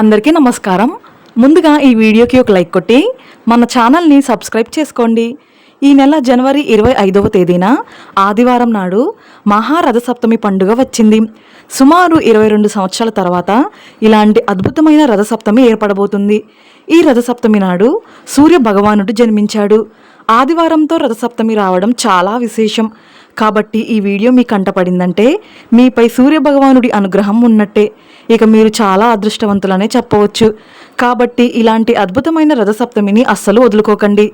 అందరికీ నమస్కారం. ముందుగా ఈ వీడియోకి ఒక లైక్ కొట్టి మన ఛానల్ని సబ్స్క్రైబ్ చేసుకోండి. ఈ నెల జనవరి ఇరవై ఐదవ తేదీన ఆదివారం నాడు మహారథసప్తమి పండుగ వచ్చింది. సుమారు ఇరవై రెండు సంవత్సరాల తర్వాత ఇలాంటి అద్భుతమైన రథసప్తమి ఏర్పడబోతుంది. ఈ రథసప్తమి నాడు సూర్య భగవానుడు జన్మించాడు. ఆదివారంతో రథసప్తమి రావడం చాలా విశేషం. కాబట్టి ఈ వీడియో మీ కంటపడిందంటే మీపై సూర్య భగవానుడి అనుగ్రహం ఉన్నట్టే. ఇక మీరు చాలా అదృష్టవంతులనే చెప్పవచ్చు. కాబట్టి ఇలాంటి అద్భుతమైన రథసప్తమిని అస్సలు వదులుకోకండి.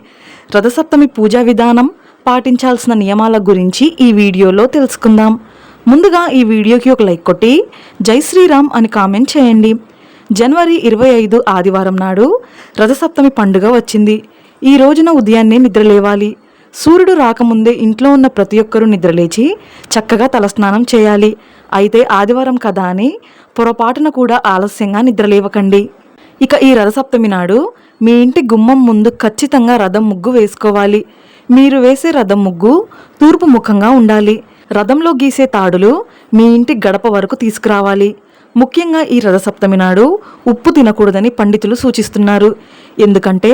రథసప్తమి పూజా విధానం పాటించాల్సిన నియమాల గురించి ఈ వీడియోలో తెలుసుకుందాం. ముందుగా ఈ వీడియోకి ఒక లైక్ కొట్టి జై శ్రీరామ్ అని కామెంట్ చేయండి. జనవరి ఇరవై ఐదు ఆదివారం నాడు రథసప్తమి పండుగ వచ్చింది. ఈ రోజున ఉదయాన్నే నిద్రలేవాలి. సూర్యుడు రాకముందే ఇంట్లో ఉన్న ప్రతి ఒక్కరూ నిద్రలేచి చక్కగా తలస్నానం చేయాలి. అయితే ఆదివారం కదా అని పొరపాటున కూడా ఆలస్యంగా నిద్రలేవకండి. ఇక ఈ రథసప్తమి నాడు మీ ఇంటి గుమ్మం ముందు ఖచ్చితంగా రథం ముగ్గు వేసుకోవాలి. మీరు వేసే రథం ముగ్గు తూర్పు ముఖంగా ఉండాలి. రథంలో గీసే తాడులు మీ ఇంటి గడప వరకు తీసుకురావాలి. ముఖ్యంగా ఈ రథసప్తమి నాడు ఉప్పు తినకూడదని పండితులు సూచిస్తున్నారు. ఎందుకంటే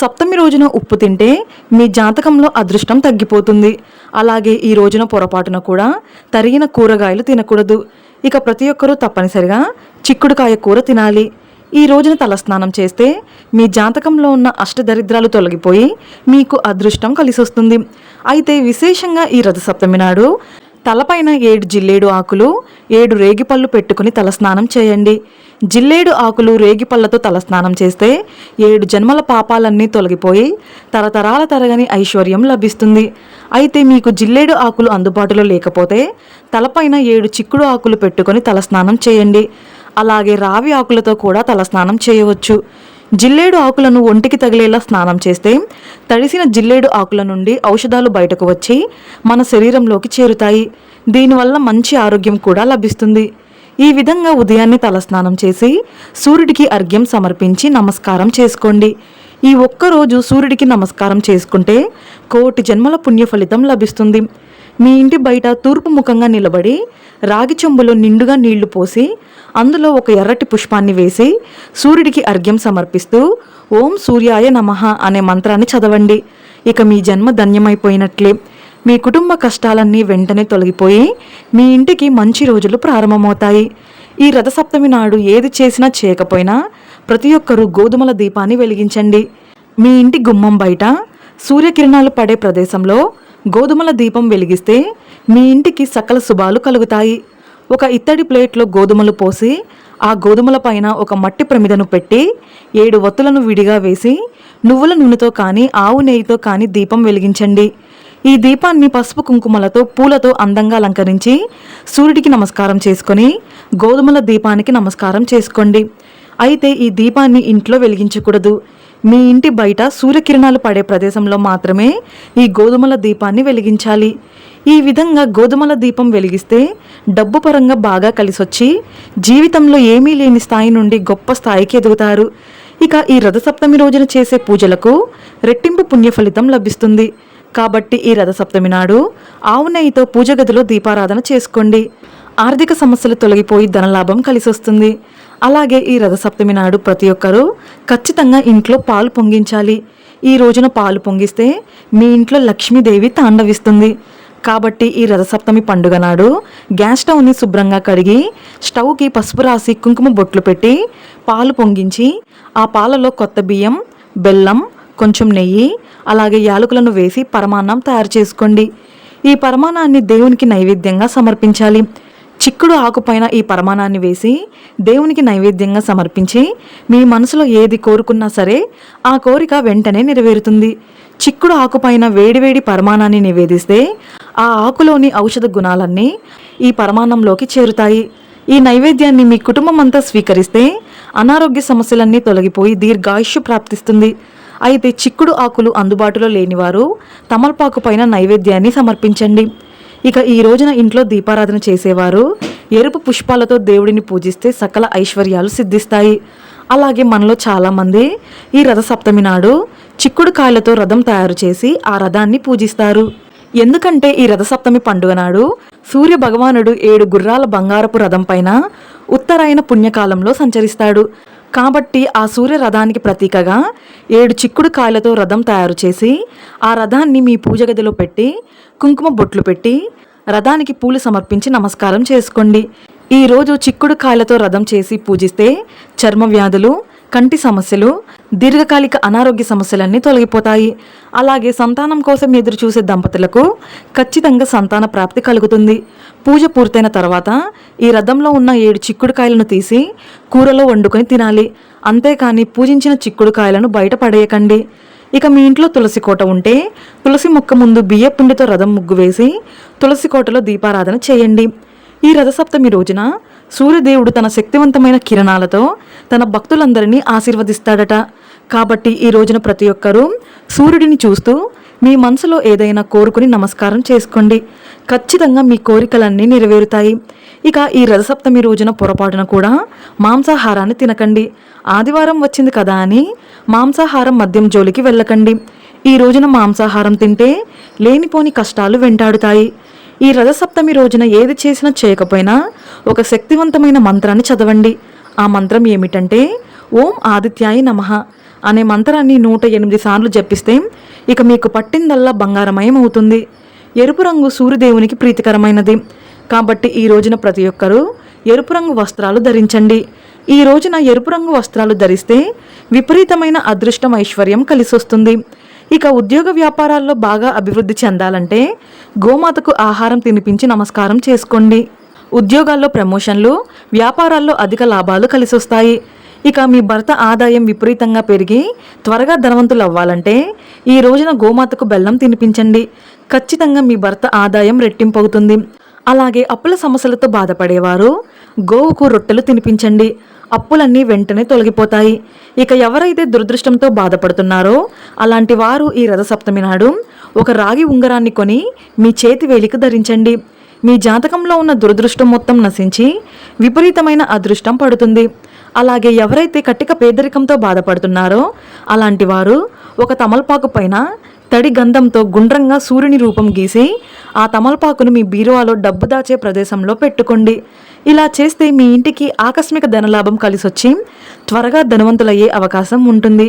సప్తమి రోజున ఉప్పు తింటే మీ జాతకంలో అదృష్టం తగ్గిపోతుంది. అలాగే ఈ రోజున పొరపాటున కూడా తరిగిన కూరగాయలు తినకూడదు. ఇక ప్రతి ఒక్కరూ తప్పనిసరిగా చిక్కుడుకాయ కూర తినాలి. ఈ రోజున తలస్నానం చేస్తే మీ జాతకంలో ఉన్న అష్టదరిద్రాలు తొలగిపోయి మీకు అదృష్టం కలిసొస్తుంది. అయితే విశేషంగా ఈ రథసప్తమి నాడు తలపైన ఏడు జిల్లేడు ఆకులు ఏడు రేగిపళ్ళు పెట్టుకుని తలస్నానం చేయండి. జిల్లేడు ఆకులు రేగిపళ్ళతో తలస్నానం చేస్తే ఏడు జన్మల పాపాలన్నీ తొలగిపోయి తరతరాల తరగని ఐశ్వర్యం లభిస్తుంది. అయితే మీకు జిల్లేడు ఆకులు అందుబాటులో లేకపోతే తలపైన ఏడు చిక్కుడు ఆకులు పెట్టుకొని తలస్నానం చేయండి. అలాగే రావి ఆకులతో కూడా తలస్నానం చేయవచ్చు. జిల్లేడు ఆకులను ఒంటికి తగిలేలా స్నానం చేస్తే తడిసిన జిల్లేడు ఆకుల నుండి ఔషధాలు బయటకు వచ్చి మన శరీరంలోకి చేరుతాయి. దీనివల్ల మంచి ఆరోగ్యం కూడా లభిస్తుంది. ఈ విధంగా ఉదయాన్నే తలస్నానం చేసి సూర్యుడికి అర్ఘ్యం సమర్పించి నమస్కారం చేసుకోండి. ఈ ఒక్కరోజు సూర్యుడికి నమస్కారం చేసుకుంటే కోటి జన్మల పుణ్య ఫలితం లభిస్తుంది. మీ ఇంటి బయట తూర్పు ముఖంగా నిలబడి రాగి చెంబులో నిండుగా నీళ్ళు పోసి అందులో ఒక ఎర్రటి పుష్పాన్ని వేసి సూర్యుడికి అర్ఘ్యం సమర్పిస్తూ ఓం సూర్యాయ నమః అనే మంత్రాన్ని చదవండి. ఇక మీ జన్మ ధన్యమైపోయినట్లే. మీ కుటుంబ కష్టాలన్నీ వెంటనే తొలగిపోయి మీ ఇంటికి మంచి రోజులు ప్రారంభమవుతాయి. ఈ రథసప్తమి నాడు ఏది చేసినా చేయకపోయినా ప్రతి ఒక్కరూ గోధుమల దీపాన్ని వెలిగించండి. మీ ఇంటి గుమ్మం బయట సూర్యకిరణాలు పడే ప్రదేశంలో గోధుమల దీపం వెలిగిస్తే మీ ఇంటికి సకల శుభాలు కలుగుతాయి. ఒక ఇత్తడి ప్లేట్లో గోధుమలు పోసి ఆ గోధుమల పైన ఒక మట్టి ప్రమిదను పెట్టి ఏడు వత్తులను విడిగా వేసి నువ్వుల నూనెతో కానీ ఆవు నెయ్యితో కానీ దీపం వెలిగించండి. ఈ దీపాన్ని పసుపు కుంకుమలతో పూలతో అందంగా అలంకరించి సూర్యుడికి నమస్కారం చేసుకొని గోధుమల దీపానికి నమస్కారం చేసుకోండి. అయితే ఈ దీపాన్ని ఇంట్లో వెలిగించకూడదు. మీ ఇంటి బయట సూర్యకిరణాలు పడే ప్రదేశంలో మాత్రమే ఈ గోధుమల దీపాన్ని వెలిగించాలి. ఈ విధంగా గోధుమల దీపం వెలిగిస్తే డబ్బు పరంగా బాగా కలిసొచ్చి జీవితంలో ఏమీ లేని స్థాయి నుండి గొప్ప స్థాయికి ఎదుగుతారు. ఇక ఈ రథసప్తమి రోజున చేసే పూజలకు రెట్టింపు పుణ్య ఫలితం లభిస్తుంది. కాబట్టి ఈ రథసప్తమి నాడు ఆవు నెయ్యితో పూజ గదిలో దీపారాధన చేసుకోండి. ఆర్థిక సమస్యలు తొలగిపోయి ధనలాభం కలిసొస్తుంది. అలాగే ఈ రథసప్తమి నాడు ప్రతి ఒక్కరూ ఖచ్చితంగా ఇంట్లో పాలు పొంగించాలి. ఈ రోజున పాలు పొంగిస్తే మీ ఇంట్లో లక్ష్మీదేవి తాండవిస్తుంది. కాబట్టి ఈ రథసప్తమి పండుగ నాడు గ్యాస్ స్టవ్ని శుభ్రంగా కడిగి స్టవ్కి పసుపు రాసి కుంకుమ బొట్లు పెట్టి పాలు పొంగించి ఆ పాలలో కొత్త బియ్యం బెల్లం కొంచెం నెయ్యి అలాగే యాలకులను వేసి పరమాన్నం తయారు చేసుకోండి. ఈ పరమాన్నాన్ని దేవునికి నైవేద్యంగా సమర్పించాలి. చిక్కుడు ఆకుపైన ఈ పరమాణాన్ని వేసి దేవునికి నైవేద్యంగా సమర్పించి మీ మనసులో ఏది కోరుకున్నా సరే ఆ కోరిక వెంటనే నెరవేరుతుంది. చిక్కుడు ఆకుపైన వేడివేడి పరమాణాన్ని నివేదిస్తే ఆ ఆకులోని ఔషధ గుణాలన్నీ ఈ పరమాణంలోకి చేరుతాయి. ఈ నైవేద్యాన్ని మీ కుటుంబం అంతా స్వీకరిస్తే అనారోగ్య సమస్యలన్నీ తొలగిపోయి దీర్ఘాయుష్యు ప్రాప్తిస్తుంది. అయితే చిక్కుడు ఆకులు అందుబాటులో లేనివారు తమలపాకు పైన నైవేద్యాన్ని సమర్పించండి. ఇక ఈ రోజున ఇంట్లో దీపారాధన చేసేవారు. ఎరుపు పుష్పాలతో దేవుడిని పూజిస్తే సకల ఐశ్వర్యాలు సిద్ధిస్తాయి. అలాగే మనలో చాలామంది ఈ రథసప్తమి నాడు చిక్కుడు కాయలతో రథం తయారు చేసి ఆ రథాన్ని పూజిస్తారు. ఎందుకంటే ఈ రథసప్తమి పండుగ నాడు సూర్య భగవానుడు ఏడు గుర్రాల బంగారపు రథం పైన ఉత్తరాయణ పుణ్యకాలంలో సంచరిస్తాడు. కాబట్టి ఆ సూర్య రథానికి ప్రతీకగా ఏడు చిక్కుడు కాయలతో రథం తయారు చేసి ఆ రథాన్ని మీ పూజ గదిలో పెట్టి కుంకుమ బొట్లు పెట్టి రథానికి పూలు సమర్పించి నమస్కారం చేసుకోండి. ఈరోజు చిక్కుడు కాయలతో రథం చేసి పూజిస్తే చర్మ వ్యాధులు కంటి సమస్యలు దీర్ఘకాలిక అనారోగ్య సమస్యలన్నీ తొలగిపోతాయి. అలాగే సంతానం కోసం ఎదురు చూసే దంపతులకు ఖచ్చితంగా సంతాన ప్రాప్తి కలుగుతుంది. పూజ పూర్తయిన తర్వాత ఈ రథంలో ఉన్న ఏడు చిక్కుడుకాయలను తీసి కూరలో వండుకొని తినాలి. అంతేకాని పూజించిన చిక్కుడుకాయలను బయట పడేయకండి. ఇక మీ ఇంట్లో తులసి కోట ఉంటే తులసి మొక్క ముందు బియ్య పిండితో రథం ముగ్గు వేసి తులసి కోటలో దీపారాధన చేయండి. ఈ రథసప్తమి రోజున సూర్యదేవుడు తన శక్తివంతమైన కిరణాలతో తన భక్తులందరినీ ఆశీర్వదిస్తాడట. కాబట్టి ఈ రోజున ప్రతి ఒక్కరూ సూర్యుడిని చూస్తూ మీ మనసులో ఏదైనా కోరుకుని నమస్కారం చేసుకోండి. ఖచ్చితంగా మీ కోరికలన్నీ నెరవేరుతాయి. ఇక ఈ రథసప్తమి రోజున పొరపాటున కూడా మాంసాహారాన్ని తినకండి. ఆదివారం వచ్చింది కదా అని మాంసాహారం మద్యం జోలికి వెళ్ళకండి. ఈ రోజున మాంసాహారం తింటే లేనిపోని కష్టాలు వెంటాడుతాయి. ఈ రథసప్తమి రోజున ఏది చేసినా చేయకపోయినా ఒక శక్తివంతమైన మంత్రాన్ని చదవండి. ఆ మంత్రం ఏమిటంటే ఓం ఆదిత్యాయ నమః అనే మంత్రాన్ని నూట ఎనిమిది సార్లు జపిస్తే ఇక మీకు పట్టిందల్లా బంగారమయం అవుతుంది ఎరుపు రంగు సూర్యదేవునికి ప్రీతికరమైనది. కాబట్టి ఈ రోజున ప్రతి ఒక్కరూ ఎరుపు రంగు వస్త్రాలు ధరించండి. ఈ రోజున ఎరుపు రంగు వస్త్రాలు ధరిస్తే విపరీతమైన అదృష్టం ఐశ్వర్యం కలిసొస్తుంది. ఇక ఉద్యోగ వ్యాపారాల్లో బాగా అభివృద్ధి చెందాలంటే గోమాతకు ఆహారం తినిపించి నమస్కారం చేసుకోండి. ఉద్యోగాల్లో ప్రమోషన్లు వ్యాపారాల్లో అధిక లాభాలు కలిసొస్తాయి. ఇక మీ భర్త ఆదాయం విపరీతంగా పెరిగి త్వరగా ధనవంతులు అవ్వాలంటే ఈ రోజున గోమాతకు బెల్లం తినిపించండి. ఖచ్చితంగా మీ భర్త ఆదాయం రెట్టింపవుతుంది. అలాగే అప్పుల సమస్యలతో బాధపడేవారు గోవుకు రొట్టెలు తినిపించండి. అప్పులన్నీ వెంటనే తొలగిపోతాయి. ఇక ఎవరైతే దురదృష్టంతో బాధపడుతున్నారో అలాంటి వారు ఈ రథసప్తమి నాడు ఒక రాగి ఉంగరాన్ని కొని మీ చేతి వేలికి ధరించండి. మీ జాతకంలో ఉన్న దురదృష్టం మొత్తం నశించి విపరీతమైన అదృష్టం పడుతుంది. అలాగే ఎవరైతే కట్టిక పేదరికంతో బాధపడుతున్నారో అలాంటి వారు ఒక తమలపాకు పైన తడి గంధంతో గుండ్రంగా సూర్యుని రూపం గీసి ఆ తమలపాకును మీ బీరువాలో డబ్బు దాచే ప్రదేశంలో పెట్టుకోండి. ఇలా చేస్తే మీ ఇంటికి ఆకస్మిక ధనలాభం కలిసొచ్చి త్వరగా ధనవంతులయ్యే అవకాశం ఉంటుంది.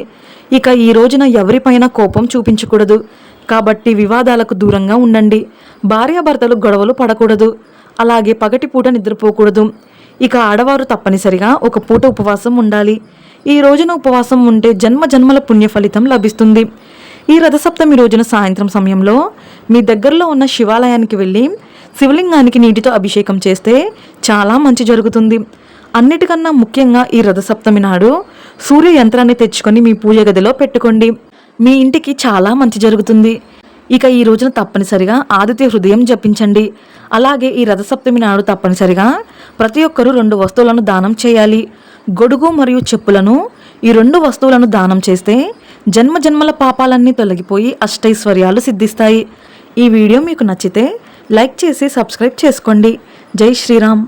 ఇక ఈ రోజున ఎవరిపైన కోపం చూపించకూడదు. కాబట్టి వివాదాలకు దూరంగా ఉండండి. భార్యాభర్తలు గొడవలు పడకూడదు. అలాగే పగటిపూట నిద్రపోకూడదు. ఇక ఆడవారు తప్పనిసరిగా ఒక పూట ఉపవాసం ఉండాలి. ఈ రోజున ఉపవాసం ఉంటే జన్మ జన్మల పుణ్య ఫలితం లభిస్తుంది. ఈ రథసప్తమి రోజున సాయంత్రం సమయంలో మీ దగ్గరలో ఉన్న శివాలయానికి వెళ్ళి శివలింగానికి నీటితో అభిషేకం చేస్తే చాలా మంచి జరుగుతుంది. అన్నిటికన్నా ముఖ్యంగా ఈ రథసప్తమి నాడు సూర్య యంత్రాన్ని తెచ్చుకొని మీ పూజ గదిలో పెట్టుకోండి. మీ ఇంటికి చాలా మంచి జరుగుతుంది. ఇక ఈ రోజున తప్పనిసరిగా ఆదిత్య హృదయం జపించండి. అలాగే ఈ రథసప్తమి నాడు తప్పనిసరిగా ప్రతి ఒక్కరూ రెండు వస్తువులను దానం చేయాలి. గొడుగు మరియు చెప్పులను ఈ రెండు వస్తువులను దానం చేస్తే జన్మ జన్మల పాపాలన్నీ తొలగిపోయి అష్టైశ్వర్యాలు సిద్ధిస్తాయి. ఈ వీడియో మీకు నచ్చితే లైక్ చేసి సబ్స్క్రైబ్ చేసుకోండి. జై శ్రీరామ్.